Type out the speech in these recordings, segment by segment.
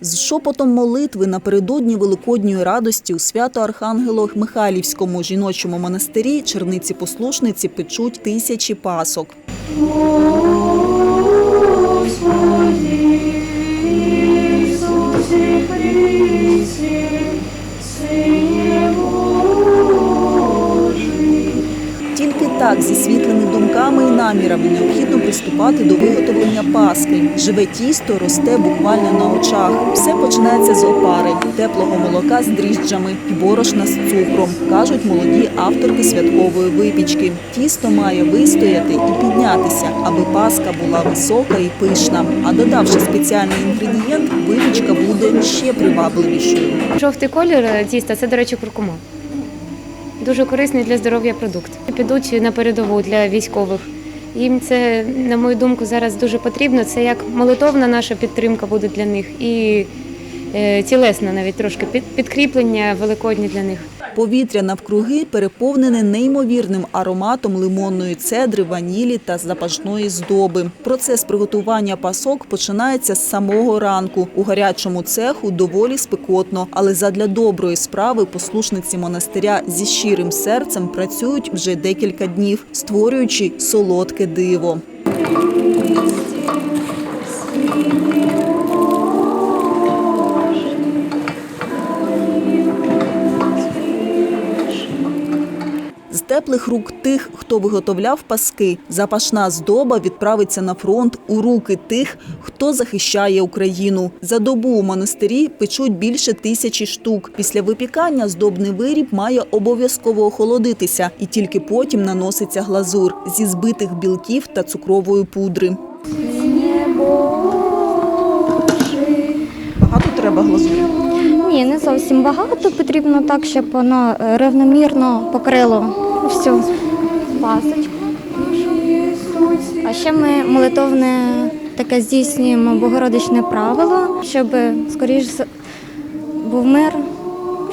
З шепотом молитви напередодні Великодньої радості у свято Архангело Михайлівському жіночому монастирі черниці-послушниці печуть тисячі пасок. Ісусі Христі, так, зі світлими думками і намірами необхідно приступати до виготовлення паски. Живе тісто росте буквально на очах. Все починається з опари, теплого молока з дріжджами, борошна з цукром, кажуть молоді авторки святкової випічки. Тісто має вистояти і піднятися, аби паска була висока і пишна. А додавши спеціальний інгредієнт, випічка буде ще привабливішою. Жовтий колір тіста це, до речі, куркума. Дуже корисний для здоров'я продукт. Підуть на передову для військових. Їм це, на мою думку, зараз дуже потрібно. Це як молитовна наша підтримка буде для них і е, тілесна навіть трошки під- підкріплення великодні для них. Повітря навкруги переповнене неймовірним ароматом лимонної цедри, ванілі та запашної здоби. Процес приготування пасок починається з самого ранку. У гарячому цеху доволі спекотно, але задля доброї справи послушниці монастиря зі щирим серцем працюють вже декілька днів, створюючи солодке диво. Теплих рук тих, хто виготовляв паски, запашна здоба відправиться на фронт у руки тих, хто захищає Україну. За добу у монастирі печуть більше тисячі штук. Після випікання здобний виріб має обов'язково охолодитися, і тільки потім наноситься глазур зі збитих білків та цукрової пудри. Багато треба глазурі. Ні, не зовсім багато. Потрібно так, щоб воно е, рівномірно покрило всю пасочку. А ще ми молитовне таке здійснюємо богородичне правило, щоб скоріш був мир,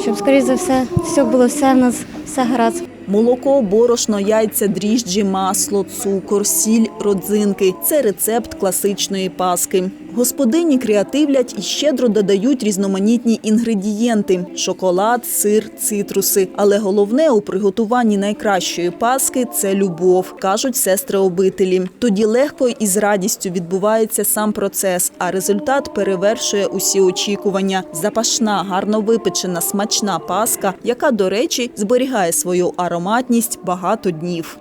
щоб скоріш за все все було все в нас все гаразд. Молоко, борошно, яйця, дріжджі, масло, цукор, сіль, родзинки – це рецепт класичної паски. Господині креативлять і щедро додають різноманітні інгредієнти – шоколад, сир, цитруси. Але головне у приготуванні найкращої паски – це любов, кажуть сестри обителі. Тоді легко і з радістю відбувається сам процес, а результат перевершує усі очікування. Запашна, гарно випечена, смачна паска, яка, до речі, зберігає свою ароматність багато днів.